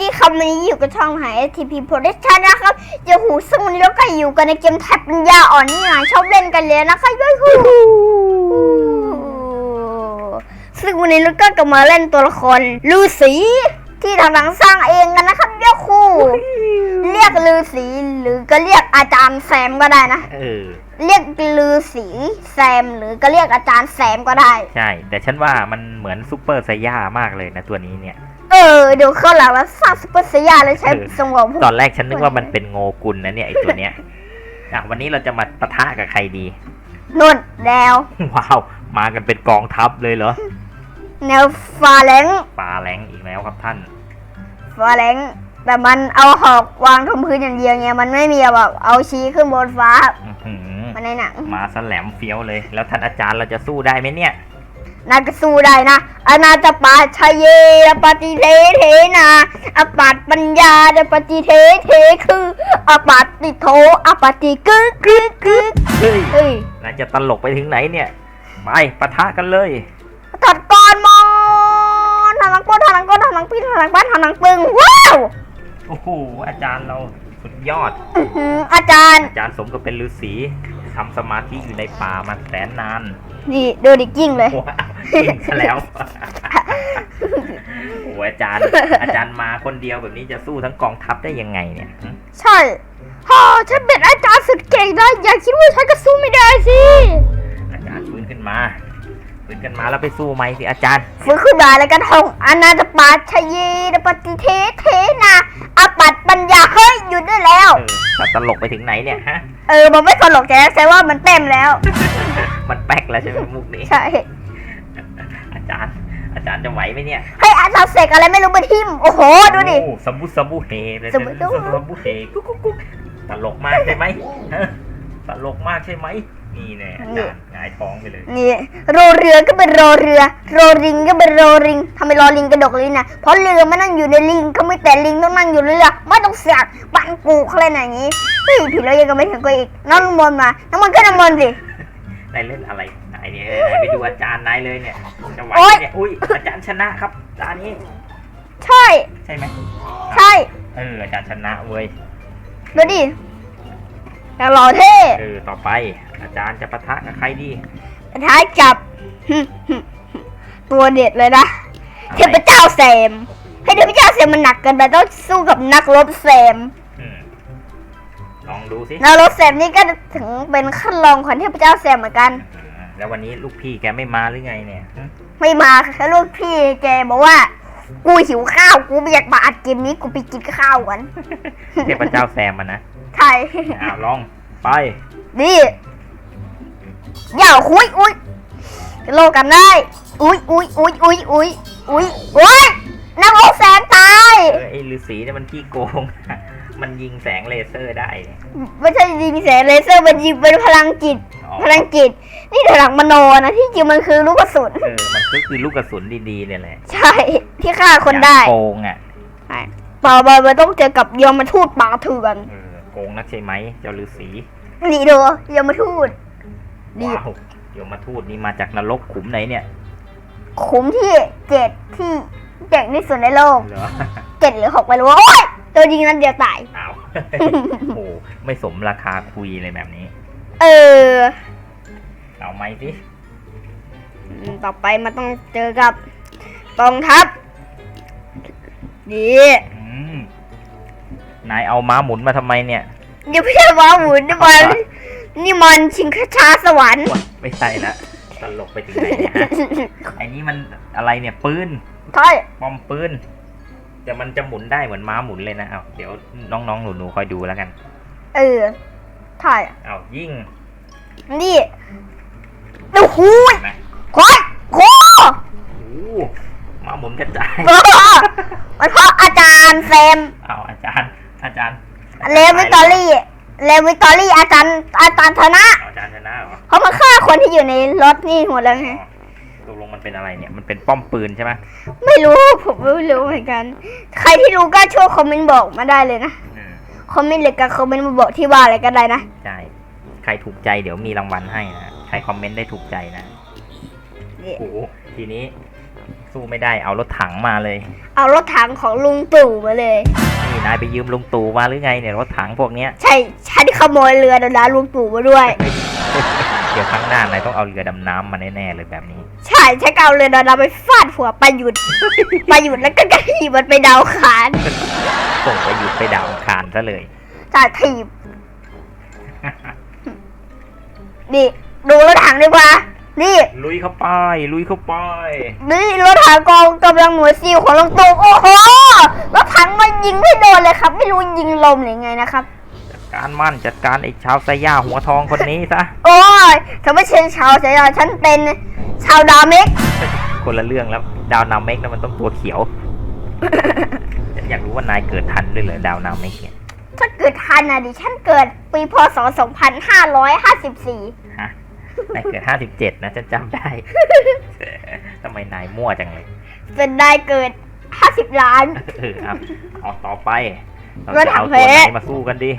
ดีครับวันนี้อยู่กับช่องหาย STP Production นะครับเดี๋ยวหูซึ่งวันนี้เราก็อยู่กันในเกมแท็บปัญญาอ่อนนี่หลายชอบเล่นกันเลยนะคะยูฮูซึ่งวันนี้เราก็กลับมาเล่นตัวละครลือสีที่ทางหลังสร้างเองกันนะครับยูฮูเรียกลือสีหรือก็เรียกอาจารย์แซมก็ได้นะเออเรียกลือสีแซมหรือก็เรียกอาจารย์แซมก็ได้ ใช่ แต่ฉันว่ามันเหมือนซูเปอร์ไซย่ามากเลยนะตัวนี้เนี่ย เออเดี๋ยวเข้าหลังแล้วสร้างซุปเปอร์เซียาเลยใช้เออสมองพวกตอนแรกฉันนึกว่ามันเป็นโงกุลนะเนี่ยไอตัวเนี้ยอะวันนี้เราจะมาปะทะกับใครดีนุ่นแนวว้าวมากันเป็นกองทัพเลยเหรอแนวฟาแรงปลาแรงอีกแล้วครับท่านฟาแรงแต่มันเอาหอกวางทมพื้นอย่างเดียวไงมันไม่มีแบบเอาชี้ขึ้นบนฟ้าอื้อหือมันในหนังมาสแหลมเฟี้ยวเลย แล้วท่านอาจารย์เราจะสู้ได้ไหมเนี่ย นาก็สู้ได้นะอนาจปาชยเยปฏิเทเทนาอปัตปัญญาเดปฏิเทเทคืออปัตติโทอปฏิกึกกึกกึกเฮ้ยเฮ้ยนายจะตลกไปถึงไหนเนี่ย ไปปะทะกันเลยตัดก่อนมอนทางหลังก้นทางหลังก้นทางหลังปีนทางหลังบ้านทางหลังปึงว้าวโอ้โหอาจารย์เราสุดยอดอื้อหืออาจารย์ อาจารย์สมกับเป็นฤาษีทำสมาธิอยู่ในป่ามาแสนนาน นี่ดูดิกิ้งเลยว้าวจริง ซะแล้ว โอ้โหอาจารย์ อาจารย์มาคนเดียวแบบนี้จะสู้ทั้งกองทัพได้ยังไงเนี่ยหึใช่ฮ่าฉันเป็นอาจารย์สุดเก่งนะอย่าคิดว่าฉันก็สู้ไม่ได้สิ อาจารย์ฟื้นขึ้นมาฟื้นขึ้นมาแล้วไปสู้ไหมสิอาจารย์ฟื้นขึ้นมาแล้วกันทองอนาตปาชยเยนปฏิเทเทนาอปัตปัญญาเฮ้ยหยุดได้แล้วเออแต่ตลกไปถึงไหนเนี่ยฮะ เออ มันไม่ตลกแกแสดงว่ามันเต็มแล้ว มันแป๊กแล้วใช่ไหมมุกนี้ ใช่อา จารย์ อาจารย์จะไหวไหมเนี่ยให้อาจารย์เสกอะไรไม่รู้มาทิมโอ้โหดูดิ โอ้สมบุสมบุเฮเลยสมบุสมบุสมบุเฮกุ๊กกุ๊กกุ๊กตลกมากใช่ไหมฮะตลกมากใช่ไหมนี่แน่อาจารย์หงายท้องไปเลย นี่โรเรือก็เป็นโรเรือ โรริงก็เป็นโรริงทำไมรอลิงกระดกลิ้นนะเพราะเรือมันนั่งอยู่ในลิงเขาไม่แต่ลิงต้องนั่งอยู่ในเรือไม่ต้องเสียกปันกูเขาเลยนอย่างนี้เฮ้ยผิดแล้วยังก็ไม่ถึงก็อีกน้องน้ำมนต์มาน้ำมนต์ก็น้ำมนต์สินายเล่นอะไรนาย เนี่ยนายไปดูอาจารย์นายเลยเนี่ยจะไหวโอ๊ไหมยเนี่ยอุ้ยอาจารย์ชนะครับอาจารย์นี้ใช่ ใช่ไหมใช่เอออาจารย์ชนะเว้ยดูดิแต่หล่อเท่เออต่อไป อาจารย์จะปะทะกับใครดีท้ายจับ ตัวเด็ดเลยนะเทพเจ้าแซมให้เทพเจ้าแซมมันหนักเกินไปต้องสู้กับนักรบแซมอืมลองดูสินักรบแซมนี่ก็ถึงเป็นขั้นรองของเทพเจ้าแซมเหมือนกันอืม แล้ววันนี้ลูกพี่แกไม่มาหรือไงเนี่ยฮะไม่มาแค่ลูกพี่แกบอกว่า กูหิวข้าวกูไม่อยากมาอัดเกมนี้กูไปกินข้าวกันเทพเจ้าแซมมันนะใช่อ้าวลองไป นี่อย่าคุยอุ้ยโลกันได้ อุ้ยอุ้ยอุ้ยอุ้ยอุ้ยอุ้ยโอ้ยนักรบแสนตาย เออไอ้ฤาษีเนี่ยมันขี้โกง มันยิงแสงเลเซอร์ได้เนี่ยไม่ใช่ยิงแสงเลเซอร์มันยิงเป็นพลังจิต อ๋อ พลังจิต นี่พลังมโนนะที่จริงมันคือลูกกระสุน เออ มันก็คือลูกกระสุนดีๆเนี่ยแหละใช่ ที่ฆ่าคนได้อย่าโกงอะต่อไปมันต้องเจอกับยมทูตป่าเถื่อนเออโกงนักใช่ไหมเจ้าฤาษีนี่ดูยมทูต นี่ ว้าวโยมมาทูตนี่มาจากนรกขุมไหนเนี่ยขุมที่เจ็ดที่เจ๋งที่สุดในโลก เหรอเจ็ดหรือหกไม่รู้โอ้ยตัวยิงนั้นเดียวตาย อ้าว โอ้ไม่สมราคาคุยเลยแบบนี้ เออ เอาไหมสิอืมต่อไปมันต้องเจอกับกองทัพดีอืมนายเอาม้าหมุนมาทำไมเนี่ยอย่าเพี่ว้าหมุนนี่มันนี่มันชิงช้าสวรรค์ไม่ใช่ละตลกไปถึงไหนเนี่ยฮะไอ้นี่มันอะไรเนี่ยปืน ใช่ ปอมปืน แต่มันจะหมุนได้เหมือนม้าหมุนเลยนะเอาเดี๋ยวน้องๆหนูๆคอยดูแล้วกัน เออใช่เอายิงนี่ดูหูยเห็นไหมโค้ยโค้โอ้โหม้าหมุนกระจายเออมันเพราะอาจารย์แซมเอาอาจารย์ อาจารย์เลวิตอรี่เลวิตอรี่อาจารย์อาจารย์ชนะเอาอาจารย์ชนะเหรอเพราะมันฆ่าคนที่อยู่ในรถนี่หมดแล้วไง อ๋อตกลง มันเป็นอะไรเนี่ย มันเป็นป้อมปืนใช่ไหมไม่รู้ผมไม่รู้เหมือนกัน ใครที่รู้ก็ช่วยคอมเมนต์บอกมาได้เลยนะ อืมคอมเมนต์หรือก็คอมเมนต์มาบอกที่ว่าอะไรก็ได้นะ ใช่ ใครถูกใจเดี๋ยวมีรางวัลให้นะ ใครคอมเมนต์ได้ถูกใจนะนี่โอ้โห ทีนี้สู้ไม่ได้ เอารถถังมาเลย เอารถถังของลุงตู่มาเลย นี่นายไปยืมลุงตู่มาหรือไงเนี่ยรถถังพวกเนี้ย ใช่ฉันขโมยเรือดำน้ำลุงตู่มาด้วย เดี๋ยวครั้งหน้านายต้องเอาเรือดำน้ำมาแน่ๆเลยแบบนี้ ใช่ฉันก็เอาเรือดำน้ำไปฟาดหัวประยุทธ์ ประยุทธ์แล้วก็กระถีบมันไปดาวคานส่งไปหยุดไปดาวอังคารซะเลย จ่าถีบ นี่ดูรถถังดีกว่า นี่ ลุยเข้าไป ลุยเข้าไป นี่รถถังกองกำลังหน่วยซิลของลุงตู่โอ้โหรถถังมันยิงไม่โดนเลยครับ ไม่รู้ยิงลมหรือไงนะครับจัด การมั่นจัดการไอ้ชาวไซย่าหัวทองคนนี้ซะ โอ้ยเธอไม่ใช่ชาวเสียฉันเป็นชาวดาเมก คนละเรื่องแล้วดาวนาเมกนั้นมันต้องตัวเขียวอยากรู้ว่านายเกิดทันด้วยเหรอดาวนาเมกเนี่ยถ้าเกิดทันนะดิฉันเกิดปีพศ 2554 ฮะนายเกิดห้าสิบเจ็ดนะฉันจำได้ ทำไมนายมั่วจังเลย เป็นได้เกิด 50 ล้าน เออเอาเอาต่อไป เรารถจะถัเอางตัวไหเพนชรมาสู้กันดี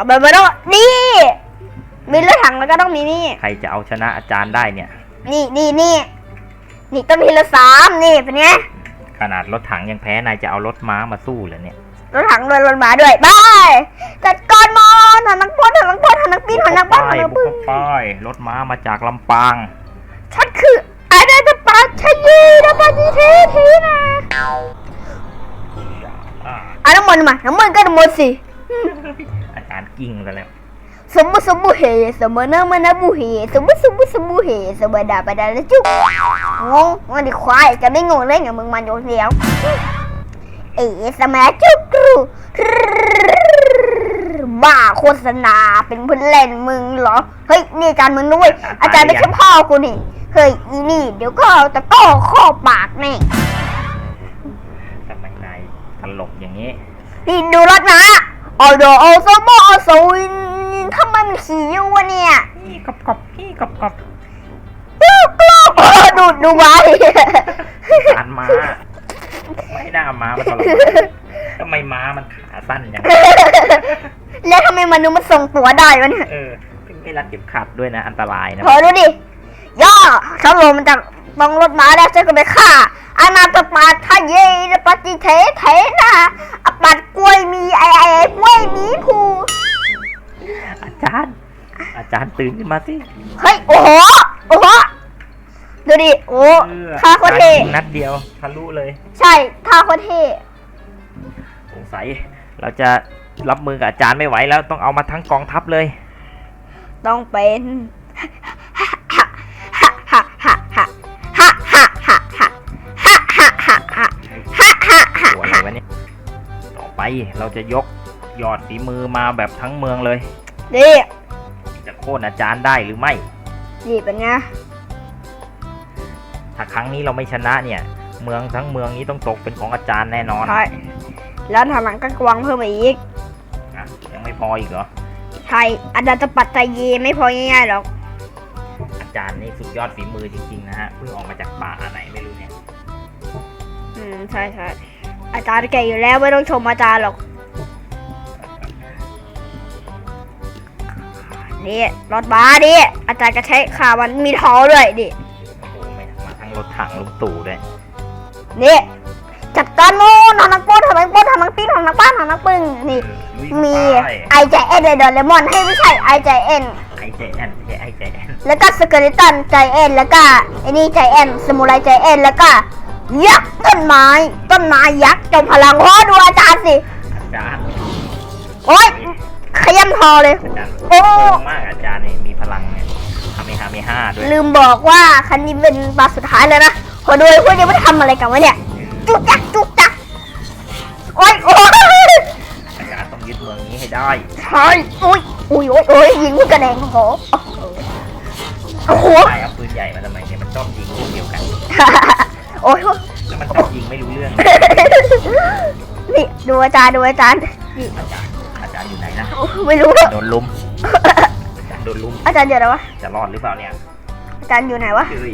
ต่อไปมาต้องนี่มีรถถังแล้วก็ต้องมีนี่ ใครจะเอาชนะอาจารย์ได้เนี่ย นี่นี่นี่นี่ต้องมีรถสามนี่เป็นไงขนาดรถถังยังแพ้นายจะเอารถม้ามาสู้เหรอเนี่ยรถถังด้วยรถม้าด้วยบายจัดการมอนหันนักปนหันนักปนหันนักปีนหันนักบ้านหันนักบุปึ้กงเข้าไปรถม้ามาจากลำปางฉันคือไอ้ได้จะปาชยีนะปาจีเททีนะอ่าเอาน้ำมันมาน้ำมันก็น้ำมันสิ อาจารย์กิ้งซะแล้ว สมบุสมบุเฮสมนามานาบุเฮสมบุสมบุสมบุเฮสมดาบดาละจุ๊บงงมันดิควายจะไม่งงเลยไงมึงมันโยนเดียวเอ๋สมาจุกรูบ้าโฆษณาเป็นเพื่อนเล่นมึงเหรอ เฮ้ยนี่อาจารย์มึงด้วย อาจารย์ไม่ใช่พ่อกูนี่ เฮ้ยอีนี่ เดี๋ยวก็เอาตะก้อข้อปากแน่ทำไมนายตลกอย่างนี้ นี่ดูรถนะออโดโอโซโมโอโซวิน ขี่อยู่วะเนี่ยพี่กบกบพี่กบกบลูกลูกดูดูไว้ผ่านม้าไม่น่าม้ามาตลอดทำไมม้ามันขาสั้นอย่างแล้วทำไมมนุษย์มันส่งตัวได้วะเนี่ยเออไม่รัดเข็มขัดด้วยนะ อันตรายนะพอดูดิย่อฉันลงมันจากตรงรถม้าแล้วฉันก็ไปฆ่าอาณาตปาทะเยนปฏิเทเทนะอปัดกล้วยมีไอไอไอกล้วยมีผู อาจารย์ อาจารย์ตื่นขึ้นมาสิเฮ้ย โอ้โห โอ้โห ดูดิ โอ้เออท่าโคตรเท่อจรย์ยิงนัดเดียวทะลุเลย ใช่ท่าโคตรเท่สงสัยเราจะรับมือกับอาจารย์ไม่ไหวแล้วต้องเอามาทั้งกองทัพเลย ต้องเป็นฮะฮะฮะฮะฮะฮะฮะฮะฮะฮะฮะฮะฮะฮะฮะฮะฮะตัวอะไรวะเนี่ยต่อไปเราจะยก ยอดฝีมือมาแบบทั้งเมืองเลย นี่จะโค่นอาจารย์ได้หรือไม่ นี่เป็นไง ถ้าครั้งนี้เราไม่ชนะเนี่ย เมืองทั้งเมืองนี้ต้องตกเป็นของอาจารย์แน่นอนใช่ แล้วทางหลังก็กวางเพิ่มมาอีกนะยังไม่พออีกเหรอ ใช่ อาจารย์จะปัดใจเยไม่พอง่ายๆหรอก อาจารย์นี่สุดยอดฝีมือจริงๆนะฮะ เพิ่งออกมาจากป่าไหนไม่รู้เนี่ย อืม ใช่ใช่อาจารย์แก่อยู่แล้วไม่ต้องชมอาจารย์หรอก นี่รถบ้าดิอาจารย์ก็ใช้ขามันมีท้อด้วยดิโอ้โหไม่มาทั้งรถถังลุงตู่ด้วยนี่จัดการโน่นทางนักโป้ทางนักโป้ทางนักปีนทางนักป้านทางนักปึ้งนี่ลุยมีเข้าไปไอใจเอ็นเลยเดอเลมอนให้ไม่ใช่ไอใจเอ็นไอเจแอนไอเจแอนแล้วก็สเกเลตันใจเอ็นแล้วก็ไอ้นี่ใจเอ็นสมุไรใจเอ็นแล้วก็ยักษ์ต้นไม้ต้นไม้ยักษ์จงพลังโอ้ดูอาจารย์สิอาจารย์โอ๊ย ขย้ำทอเลย อาจารย์โอ้ โกงมากอาจารย์นี่มีพลังเนี่ยทำให้ห้าไม่ห้าด้วยลืมบอกว่าคันนี้เป็นตาสุดท้ายแล้วนะขอดูพวกนี้ว่าทำอะไรกันวะเนี่ย จุกจักจุกจักโอ๊ยโอ๊ยอาจารย์ต้องยึดเมืองนี้ให้ได้ใช่โอ๊ยโอ๊ยโอ๊ยโอ๊ยยิงลูกกระแดงโอ้โหโอ้โหใช่เอาปืนใหญ่มาทำไมเนี่ยมันชอบยิงลูกเดียวกันโอ๊ยแล้วมันชอบยิงไม่รู้เรื่อง นี่ดูอาจารย์ดูอาจารย์นี่อาจารย์ นนะ ไม่รู้อะโดนลุม อาจารย์โดนลุมอาจารย์อยู่ไหนวะ จะรอดหรือเปล่าเนี่ยอาจารย์อยู่ไหนวะ คือ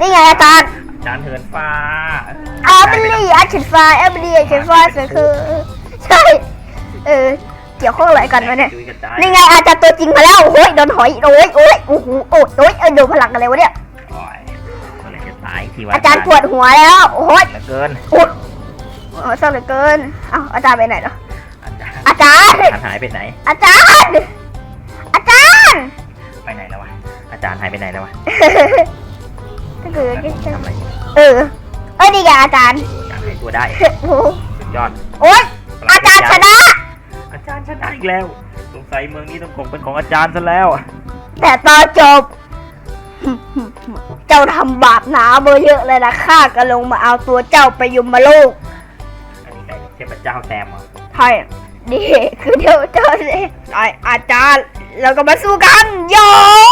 นี่ไงอาจารย์อาจารย์เหินฟ้าอาเบลลี่อาชินฟ้าอาเบลลี่อาชินฟ้าเสือคือ ใช่ เออ เกี่ยวข้องอะไรกันวะเนี่ยจุยกระจายนี่ไงอาจารย์ตัวจริงมาแล้วโอ้ยโดนหอยโอ้ยโอ้ยโอ้โหโอ้ยโอ้ยเออโดนพลังอะไรวะเนี่ย โอ้ยเมื่อไหรจะตายายที่ว่าอาจารย์ปวดหัวแล้ว โอ้ยเหลือเกินอุดโอ้ยเศร้าเหลือเกิน เอ้าอาจารย์ไปไหนแล้วอาจารย์ อาจารย์ อาจารย์หายไปไหน อาจารย์ อาจารย์ไปไหนแล้ววะ อาจารย์หายไปไหนแล้ววะก็คือแล้วผมทำอะไรเออ เออดีแกอาจารย์อาจารย์หายตัวได้โอ้โหสุดยอด โอ๊ยอาจารย์ชนะ อาจารย์ชนะอีกแล้ว สงสัยเมืองนี้ต้องคงเป็นของอาจารย์ซะแล้ว แต่ตอนจบ เจ้าทำบาปหนาเบอร์เยอะเลยนะข้าก็ลงมาเอาตัวเจ้าไปยมมาโลกอันนี้ใครเทพเจ้าแซมเหรอ ใช่ ดีคือเดี๋ยวเจ้าสิไออาจารย์เราก็มาสู้กันโย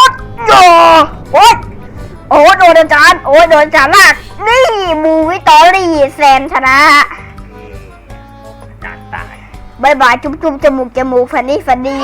ดโยโอ๊ยโอ้โดนอาจารย์โอ้ยโดนอาจารย์ลากนี่มูวิตอรี่แซนชนะเอ่ออาจารย์ตายบายบายจุ๊บจุ๊บจมูกจมูกฟันนี่ฟันดี